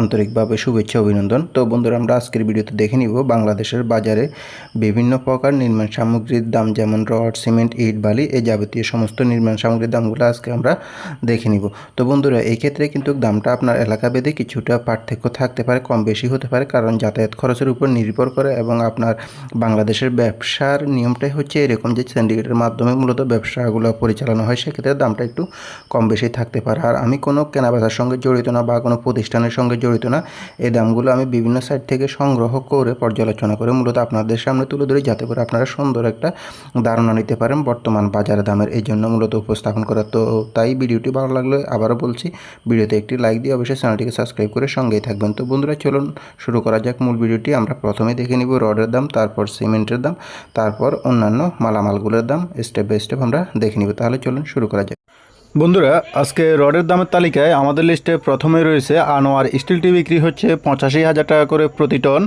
আন্তরিকভাবে শুভেচ্ছা, অভিনন্দন। তো বন্ধুরা, আমরা আজকের ভিডিওতে দেখে নিব বাংলাদেশের বাজারে বিভিন্ন প্রকার নির্মাণ সামগ্রীর দাম, যেমন রড, সিমেন্ট, ইট, বালি এই যাবতীয় সমস্ত নির্মাণ সামগ্রীর দামগুলো আজকে আমরা দেখে নিব। তো বন্ধুরা, এই ক্ষেত্রে কিন্তু দামটা আপনার এলাকা ভেদে কিছুটা পার্থক্য থাকতে পারে, কম বেশি হতে পারে, কারণ যাতায়াত খরচের উপর নির্ভর করে এবং আপনার বাংলাদেশের ব্যবসার নিয়মটাই হচ্ছে এরকম যে সিন্ডিকেটের মাধ্যমে মূলত ব্যবসাগুলো পরিচালনা হয়, সেক্ষেত্রে দামটা একটু কম বেশি থাকতে পারে। আর আমি কোনো কেনাবেচার সঙ্গে জড়িত না বা কোনো প্রতিষ্ঠানের সঙ্গে জড়িত না। এই দামগুলো আমি বিভিন্ন সাইট থেকে সংগ্রহ করে পর্যালোচনা করে মূলত আপনাদের সামনে তুলে ধরি যাতে করে আপনারা সুন্দর একটা ধারণা নিতে পারেন বর্তমান বাজার দামের। এই জন্য মূলত উপস্থাপন করা তো তাই ভিডিওটি ভালো লাগলে আবারও বলছি, ভিডিওতে একটি লাইক দিয়ে অবশ্যই চ্যানেলটিকে সাবস্ক্রাইব করে সঙ্গেই থাকবেন। তো বন্ধুরা, চলুন শুরু করা যাক মূল ভিডিওটি। আমরা প্রথমে দেখে নিব রডের দাম, তারপর সিমেন্টের দাম, তারপর অন্যান্য মালামালগুলোর দাম। স্টেপ বাই স্টেপ আমরা দেখে নিব। তাহলে চলুন শুরু করা যাক। বন্ধুরা, আজকে রডের দামের তালিকায় আমাদের লিস্টে প্রথমে রয়েছে আনোয়ার স্টিলটি বিক্রি হচ্ছে পঁচাশি হাজার টাকা করে প্রতি টন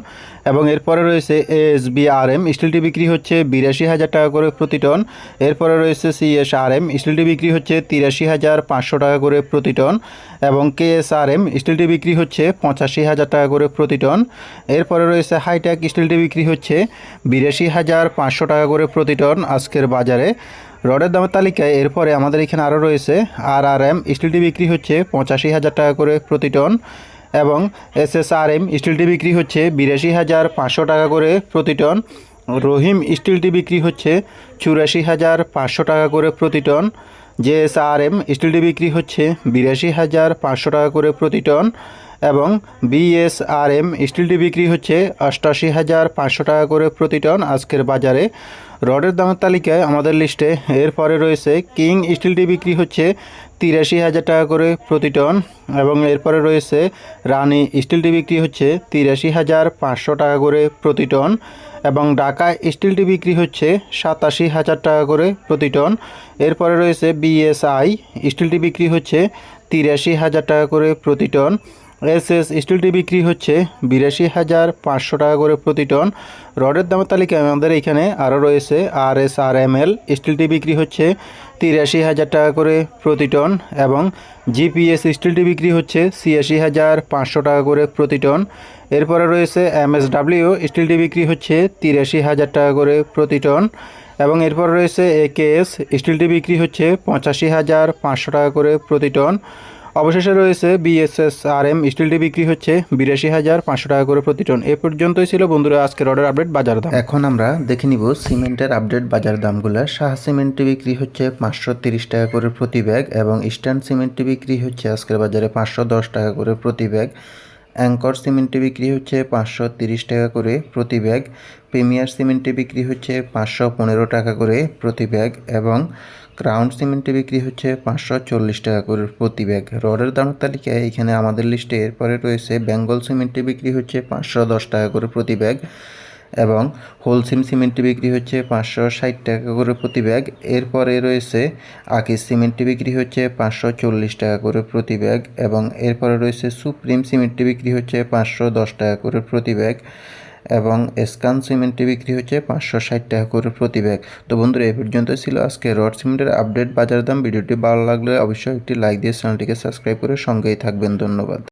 এবং এরপরে রয়েছে এস বি আর এম স্টিলটি বিক্রি হচ্ছে বিরাশি হাজার টাকা করে প্রতি টন। এরপরে রয়েছে সি এস আর এম স্টিলটি বিক্রি হচ্ছে তিরাশি হাজার পাঁচশো টাকা করে প্রতি টন এবং কে এস আর এম বিক্রি হচ্ছে পঁচাশি হাজার টাকা করে প্রতি টন। এরপরে রয়েছে হাইটেক স্টিলটি বিক্রি হচ্ছে বিরাশি হাজার পাঁচশো টাকা করে প্রতি টন আজকের বাজারে। রডের দামের তালিকায় এরপরে আমাদের এখানে আরও রয়েছে আর আর এম স্টিলটি বিক্রি হচ্ছে পঁচাশি হাজার টাকা করে প্রতি টন এবং এস এস আর এম স্টিলটি বিক্রি হচ্ছে বিরাশি হাজার পাঁচশো টাকা করে প্রতি টন। রহিম স্টিলটি বিক্রি হচ্ছে চুরাশি হাজার পাঁচশো টাকা করে প্রতি ton. J S R M স্টিলটি বিক্রি হচ্ছে বিরাশি হাজার পাঁচশো টাকা করে প্রতি টন। এবং বিএসআরএম স্টিলটি বিক্রি হচ্ছে অষ্টাশি হাজার পাঁচশো টাকা করে প্রতি টন আজকের বাজারে। রডের দামের তালিকায় আমাদের লিস্টে এরপরে রয়েছে কিং স্টিলটি বিক্রি হচ্ছে তিরাশি হাজার টাকা করে প্রতি টন এবং এরপরে রয়েছে রানি স্টিলটি বিক্রি হচ্ছে তিরাশি হাজার পাঁচশো টাকা করে প্রতি টন এবং ঢাকা স্টিলটি বিক্রি হচ্ছে সাতাশি হাজার টাকা করে প্রতি টন। এরপরে রয়েছে বিএসআই স্টিলটি বিক্রি হচ্ছে তিরাশি হাজার টাকা করে প্রতি টন এস এস স্টিলটি বিক্রি হচ্ছে বিরাশি হাজার পাঁচশো টাকা করে প্রতি টন। রডের দামের তালিকায় আমাদের এখানে আরও রয়েছে আর এস আর এম এল স্টিলটি বিক্রি হচ্ছে তিরাশি হাজার টাকা করে প্রতি টন এবং জিপিএস স্টিলটি বিক্রি হচ্ছে ছিয়াশি হাজার পাঁচশো টাকা করে প্রতি টন। এরপরে রয়েছে এম এস ডাব্লিউ স্টিলটি বিক্রি হচ্ছে তিরাশি হাজার টাকা করে প্রতি টন এবং এরপর রয়েছে এ কে এস স্টিলটি বিক্রি হচ্ছে পঁচাশি হাজার পাঁচশো টাকা করে প্রতি টন। অবশেষে রয়েছে বিএসএসআরএম আর এম স্টিলটি বিক্রি হচ্ছে বিরাশি হাজার পাঁচশো টাকা করে প্রতি টন। এ পর্যন্তই ছিল বন্ধুরা আজকের অর্ডার আপডেট বাজার দাম। এখন আমরা দেখে নিব সিমেন্টের আপডেট বাজার দামগুলো। শাহ সিমেন্টটি বিক্রি হচ্ছে পাঁচশো তিরিশ টাকা করে প্রতি ব্যাগ এবং ইস্টার্ন সিমেন্টটি বিক্রি হচ্ছে আজকের বাজারে পাঁচশো দশ টাকা করে প্রতি ব্যাগ। অ্যাঙ্কর সিমেন্টে বিক্রি হচ্ছে পাঁচশো তিরিশ টাকা করে প্রতি ব্যাগ, প্রিমিয়ার সিমেন্টে বিক্রি হচ্ছে পাঁচশো পনেরো টাকা করে প্রতি ব্যাগ এবং ক্রাউন সিমেন্টে বিক্রি হচ্ছে পাঁচশো চল্লিশ টাকা করে প্রতি ব্যাগ। রডের দামের তালিকায় এখানে আমাদের লিস্টে এরপরে রয়েছে বেঙ্গল সিমেন্টে বিক্রি হচ্ছে পাঁচশো দশ টাকা করে প্রতি ব্যাগ এবং হোলসিম সিমেন্টটি বিক্রি হচ্ছে পাঁচশো ষাট টাকা করে প্রতি ব্যাগ। এরপরে রয়েছে আকিস সিমেন্টটি বিক্রি হচ্ছে পাঁচশো চল্লিশ টাকা করে প্রতি ব্যাগ এবং এরপরে রয়েছে সুপ্রিম সিমেন্টটি বিক্রি হচ্ছে পাঁচশো দশ টাকা করে প্রতি ব্যাগ এবং স্কান সিমেন্টটি বিক্রি হচ্ছে পাঁচশো ষাট টাকা করে প্রতি ব্যাগ। তো বন্ধুরা এই পর্যন্ত ছিল আজকে রড সিমেন্টের আপডেট বাজার দাম ভিডিওটি ভালো লাগলে অবশ্যই একটি লাইক দিয়ে চ্যানেলটিকে সাবস্ক্রাইব করে সঙ্গেই থাকবেন। ধন্যবাদ।